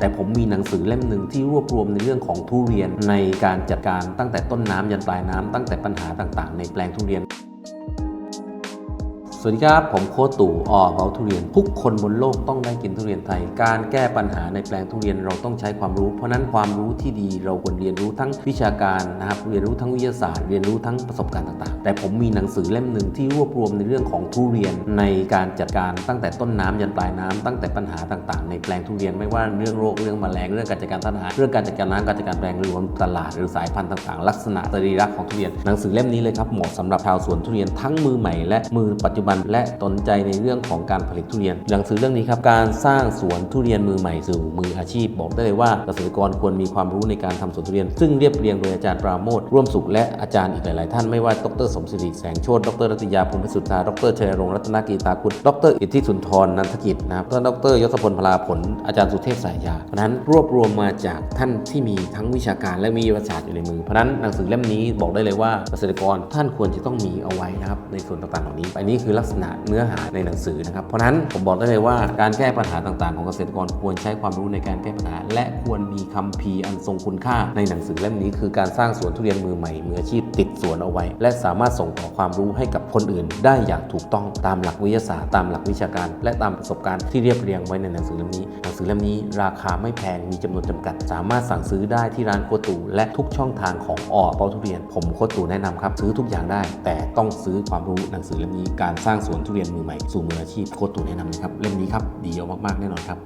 แต่ผมมีหนังสือเล่มหนึ่งที่รวบรวมในเรื่องของทุเรียนในการจัดการตั้งแต่ต้นน้ำยันปลายน้ำตั้งแต่ปัญหาต่างๆ ในแปลงทุเรียน สวัสดีครับ ผมโคตู่ออเบาทุเรียน ทุกคนบนโลกต้องได้กินทุเรียนไทย การแก้ปัญหาในแปลงทุเรียนเราต้องใช้ความรู้ เพราะนั้นความรู้ที่ดีเราควรเรียนรู้ทั้งวิชาการนะครับเรียนรู้ทั้งวิทยาศาสตร์ เรียนรู้ทั้งประสบการณ์ต่างๆ แต่ผมมีหนังสือเล่มหนึ่งที่รวบรวมในเรื่องของทุเรียนในการจัดการตั้งแต่ต้นน้ำยันปลายน้ำตั้งแต่ปัญหาต่างๆ ในแปลงทุเรียนไม่ว่าเรื่องโรคเรื่องแมลงเรื่องการจัดการต้นหาเรื่องการจัดการน้ำการจัดการแปลงรวมตลาดหรือสายพันธุ์ต่างๆ ลักษณะสรีระของทุเรียนหนังสือเล่มนี้เลยครับเหมาะสำหรับชาวสวนทุเรียนทั้งมือใหม่และมือปัจจุบันและสนใจในเรื่องของการผลิตทุเรียน หนังสือเรื่องนี้ครับการสร้างสวนทุเรียนมือใหม่สู่มืออาชีพ บอกได้เลยว่าเกษตรกรควรมีความรู้ในการทำสวนทุเรียน ซึ่งเรียบเรียงโดยอาจารย์ปราโมทร่วมสุขและอาจารย์อีกหลาย ๆ ท่านไม่ว่าดรสมศิริแสงโชติดรรัตยาภูมิสุทธาดรชัยรงรัตนกีตาคุณดรอิทธิสุนทรนันทกิจนะครับดรยศพลพลาผลอาจารย์สุเทพสายยาเพราะฉะนั้นรวบรวมมาจากท่านที่มีทั้งวิชาการและมีวิทยาศาสตร์อยู่ในมือ เพราะฉะนั้นหนังสือเล่มนี้บอกได้เลยว่าเกษตรกรท่านควรจะต้องมีเอาไว้นะครับในส่วนต่าง ๆ เหล่านี้อันนี้คือลักษณะเนื้อหาในหนังสือนะครับ เพราะนั้นผมบอกได้เลยว่าการแก้ปัญหาต่างๆ ของเกษตรกรควรใช้ความรู้ในการแก้ปัญหา และควรมีคัมภีร์อันทรงคุณค่าในหนังสือเล่มนี้คือการสร้างสวนทุเรียนมือใหม่มืออาชีพติดสวนเอาไว้ และสามารถส่งต่อความรู้ให้กับคนอื่น ได้อย่างถูกต้องตามหลักวิทยาศาสตร์ตามหลักวิชาการ และตามประสบการณ์ที่เรียบเรียงไว้ในหนังสือเล่มนี้ สือเล่มนี้ราคาไม่แพงมีจำนวนจำกัด สามารถสั่งซื้อได้ที่ร้านโคตูและทุกช่องทางของออเปาทุเรียน ผมโคตูแนะนำครับซื้อทุกอย่างได้ แต่ต้องซื้อความรู้หนังสือเล่มนี้การสร้างสวนทุเรียนมือใหม่สู่มืออาชีพโคตูแนะนำนะครับเล่มนี้ครับดีเอามากๆแน่นอนครับ